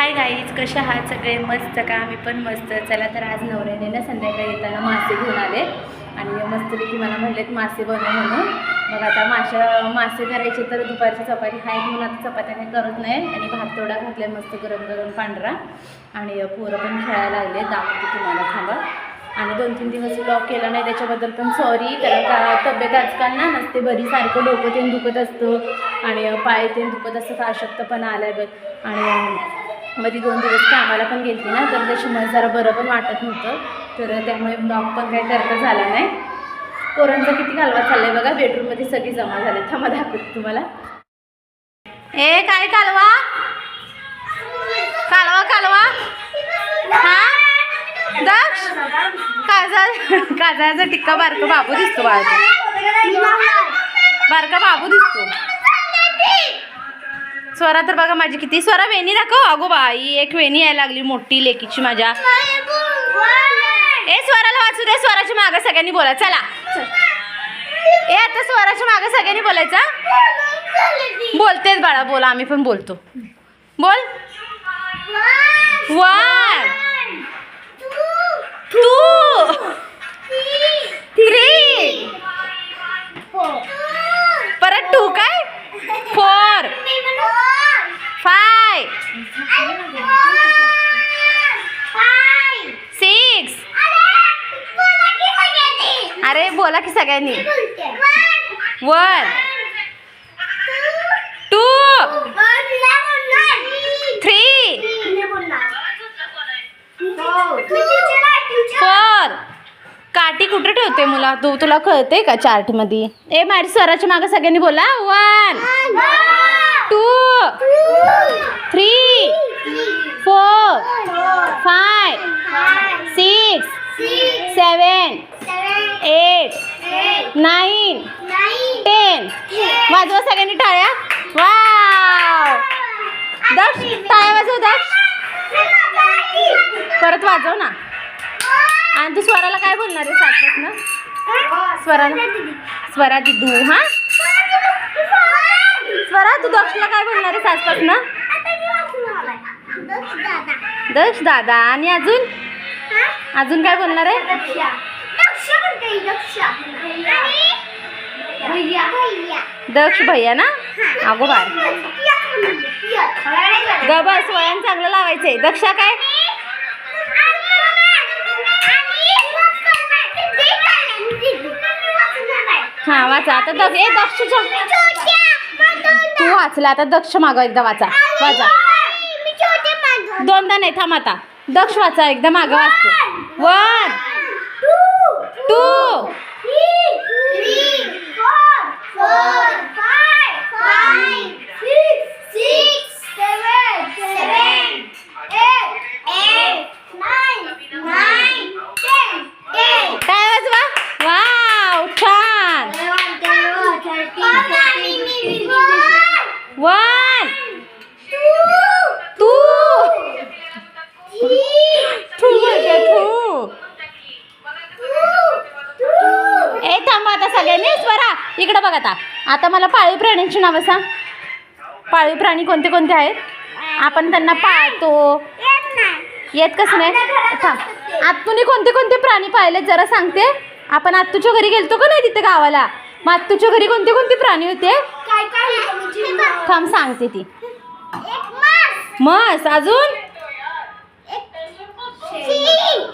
Hi guys कशा आहात सगळे? मस्त का? आम्ही पण मस्त. चला तर आज नवऱ्याने ना संध्याकाळी येताना मासे घेऊन आले. आणि मस्तपैकी मला म्हणलेत मासे बनव म्हणून. मग आता माशा मासे करायचे तर दुपारची चपाती हाय म्हणून आता चपात्या काही करत नाही. आणि भात तेवढा घातलाय मस्त गरम गरम पांढरा. आणि पोरं पण खेळायला लागले दाखवते तुम्हाला थांबा. आणि दोन तीन दिवस ब्लॉग केला नाही त्याच्याबद्दल पण सॉरी कारण का तब्येत आजकाल ना नसते बरी. सारखं डोकं ते दुखत असतं. आणि पाय ते दुखत असतं का अशक्तपणा आहे बघ. आणि मध्ये दोन दिवस कामाला पण गेली ना तर त्याच्यामुळे जरा बरं पण वाटत नव्हतं. तर त्यामुळे ब्लॉग पण काही करता झाला नाही. पोरांचा किती कालवा चाललाय बघा बेडरूममध्ये सगळी जमा झाले थांबा दाखवते तुम्हाला. ए काय कालवा? कालवा कालवा? हा? दक्ष? काजा काजाचा टिक्का बारका बाबू दिसतो बाळा बारका बाबू दिसतो. स्वरा तर बघा माझी किती स्वरा वेणी दाखव. अगो बाई एक वेणी यायला लागली मोठी लेकीची माझ्या. ए स्वराला वाचू दे स्वराच्या मागं सगळ्यांनी बोला चला. ए आता स्वराच्या मागं सगळ्यांनी बोलायचं बोलतेच बाळा बोला आम्ही पण बोलतो. बोल. वन टू सगळ्यांनी? One two. थ्री. फोर. काठी कुठे ठेवते मुला? तू तुला कळते का चार्टमध्ये ए माझ्या स्वराच्या मागे सगळ्यांनी बोला. One. Two. Three. Four. Five. Six. Seven nine. Ten. वाजवा सगळ्यांनी टाळ्या. वाव. दक्ष टाळ्या वाजव दक्ष परत वाजव ना. आणि तू स्वराला काय बोलणार आहे सात ना स्वराला. स्वरा दिदू हा? स्वरा तू दक्षला काय बोलणार आहे सासपास ना दक्ष दादा. आणि अजून? अजून काय बोलणार आहे? दक्ष भैया? ना? अगो बाय ग बस वळण चांगलं लावायचंय. दक्षा काय? हा वाचा. आता दक्ष ए दक्षच्या तू वाचला. आता दक्ष मागव एकदा वाचा. वाचा. दोनदा नाही थांब आता. दक्ष वाचा. एकदा मागं वाचतो. One two, three, four, four, five, five, six. बघ आता. आता मला पाळीव प्राण्यांची नावं सांग. पाळीव प्राणी कोणते कोणते आहेत? आपण त्यांना पाळतो. येत कसं नाही? थांब. आत्तूने कोणते कोणते प्राणी पाहिले जरा सांगते. आपण आत्तूच्या घरी गेलतो का नाही तिथे गावाला? मग आत्तूच्या घरी कोणते कोणते प्राणी होते? थांब सांगते ती. म्हस अजून?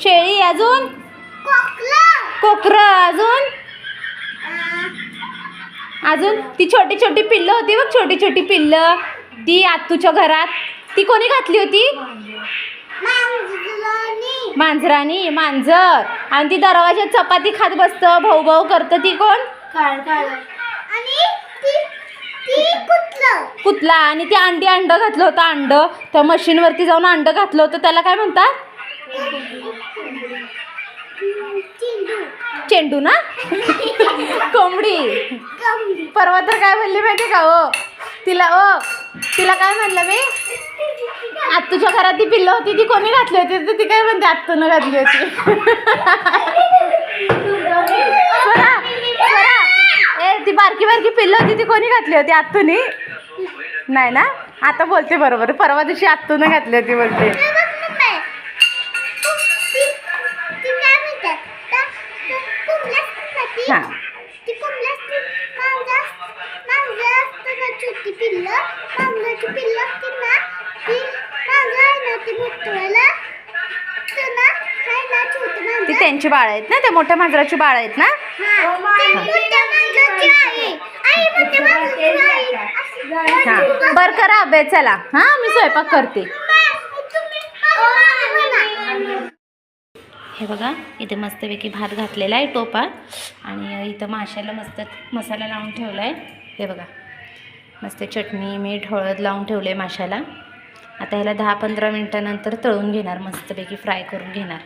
शेळी. अजून? कोकर अजून? अजून ती छोटी छोटी पिल्लं होती बघ छोटी छोटी पिल्लं. ती आत्तूच्या घरात. ती कोणी घातली होती? मांजरानी मांजर. आणि ती दरवाजात चपाती खात बसतं. भाऊ भाऊ करतं ती कोण? कुतला. आणि ती अंडी अंड घातलं होतं अंड. त्या मशीनवरती जाऊन अंड घातलं होतं. त्याला काय म्हणतात? चेंडू. ना? कोंबडी. परवा तर काय म्हणली माहिती का ओ? तिला ओ तिला काय म्हणलं मी? आत्तूच्या घरात ती पिल्लं होती ती कोणी घातली होती? तर ती काय म्हणते आत्तूनं घातली होती. स्वरा स्वरा ए ती बारकी बारकी पिल्लं होती ती कोणी घातली होती आत्तूनी? नाही ना? आता बोलते बरोबर. परवा दिवशी आत्तून घातली होती बोलते. हा ती त्यांची बाळ आहेत ना ते मोठ्या मांजराची बाळ आहेत ना? हा बर करा अभ्यास चला. हा मी स्वयंपाक करते तुम्ही म्हणा. हे बघा इथे मस्तपैकी भात घातलेला आहे टोपात आणि इथं माशाला मस्त मसाला लावून ठेवला आहे हे बघा मस्त चटणी मीठ हळद लावून ठेवलं आहे माशाला. आता ह्याला दहा पंधरा मिनटानंतर तळून घेणार मस्तपैकी फ्राय करून घेणार.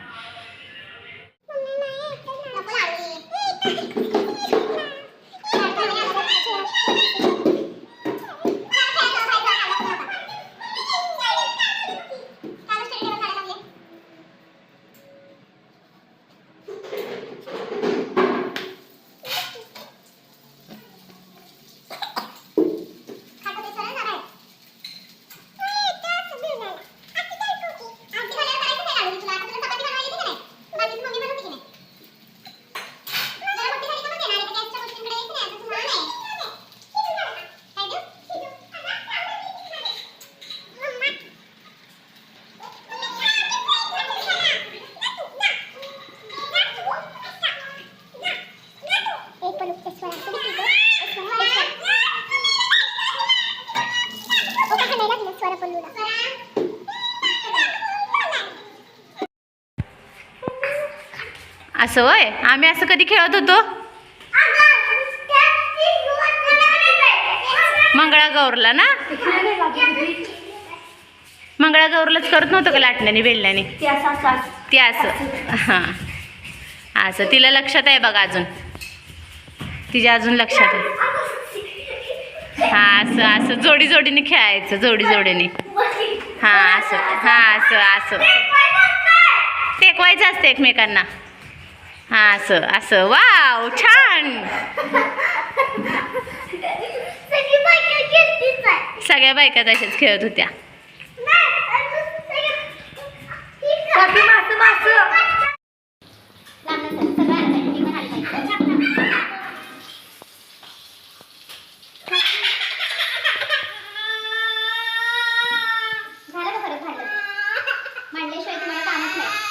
असं वय आम्ही असं कधी खेळत होतो? मंगळागौरला ना? मंगळागौरलाच करत नव्हतं का लाटण्याने बेलण्याने ते असं. हां. असं. तिला लक्षात आहे बघा अजून. तिच्या अजून लक्षात आहे. हां असं असं. जोडी जोडीने खेळायचं जोडी जोडीने. हां असं. हां असं असं. टेकवायचं असतं एकमेकांना. हां असं असं. वाव छान. सगळ्या बायका तशाच खेळत होत्या झालं का परत भांडण मांडल्याशिवाय तुम्हाला कामच नाही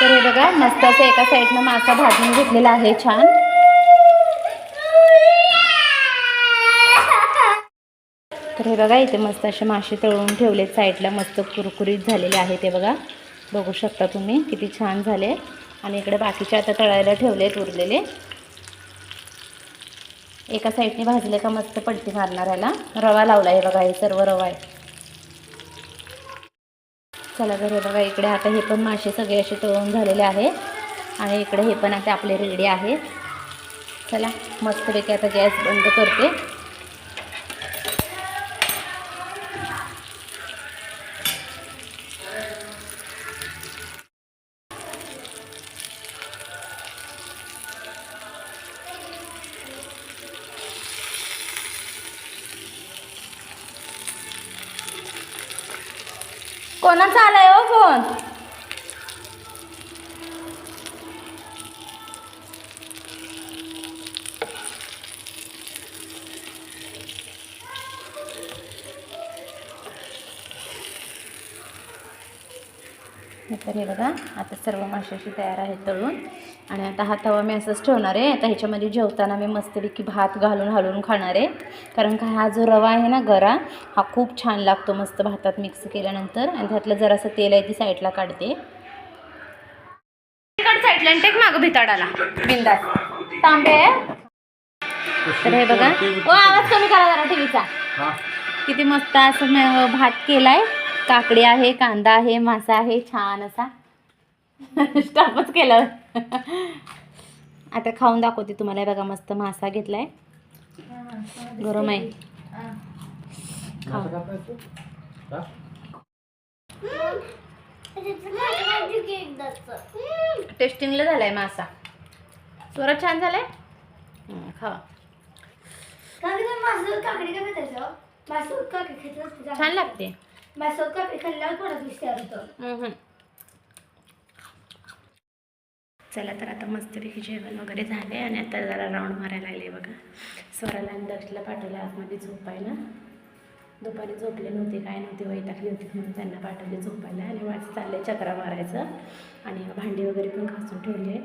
तर हे बघा मस्त असं एका साईडनं मासा भाजून घेतलेला आहे छान. तर हे बघा इथे मस्त असे मासे तळून ठेवलेत साईडला. मस्त कुरकुरीत झालेले आहे ते बघा. बघू शकता तुम्ही किती छान झाले. आणि इकडे बाकीचे आता तळायला ठेवलेत उरलेले. एका साईडने भाजले का मस्त पलटी मारणार याला रवा लावला आहे बघा हे सर्व रवा आहे. चला तर हे बघा इकडे आता हे पण मासे सगळे असे तळून झालेले आहे आणि इकडे हे पण आता आपले रेडी आहे चला मस्तपैकी आता गॅस बंद करते. कोणाचा आलाय हो फोन? तर हे बघा आता सर्व माशाशी तयार आहेत तळून. आणि आता हा तवा मी असंच ठेवणार आहे. आता ह्याच्यामध्ये जेवताना मी मस्तपैकी भात घालून हलवून खाणार आहे. कारण का हा जो रवा आहे ना गरा हा खूप छान लागतो मस्त भातात मिक्स केल्यानंतर. आणि त्यातलं जरासं तेल आहे ती साईडला काढते. साईडला आणि टेक मागं भिताडाला. बिंदास. तांबे? तर हे बघा. ओ आवाज कमी करा जरा टीव्हीचा. किती मस्त असं म- भात केलाय. काकडी आहे कांदा आहे मासा आहे छान असा. स्टाफच केलं. आता खाऊन दाखवते तुम्हाला. हे बघा मस्त मासा घेतलाय. गरम आहे. खाऊ. टेस्टिंगला झालाय मासा. स्वरा छान झालाय? हं, खावा. काकडी खायचं छान लागते मासं काकडी खाल्ल्यावर पोटात विष तयार होतं हम्म. चला तर आता मस्तपैकी जेवण वगैरे झाले आणि आता जरा राऊंड मारायला लागले बघा. स्वराला आणि दक्षला पाठवलं आतमध्ये झोपायला. दुपारी झोपले नव्हते काय नव्हते वैतागली होती म्हणून त्यांना पाठवले झोपायला आणि वाट चालले चक्रा मारायचं. आणि भांडी वगैरे पण घासून ठेवले.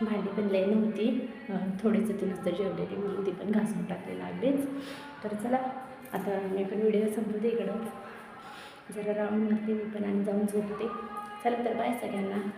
भांडी पण लई नव्हती. थोडीच ती नुसतं जेवलेली म्हणून ती पण घासून टाकली लागलीच. तर चला आता मी पण व्हिडिओ संपवते इकडं. जरा राऊंड मारते मी पण आणि जाऊन झोपते. चला तर बाय सगळ्यांना.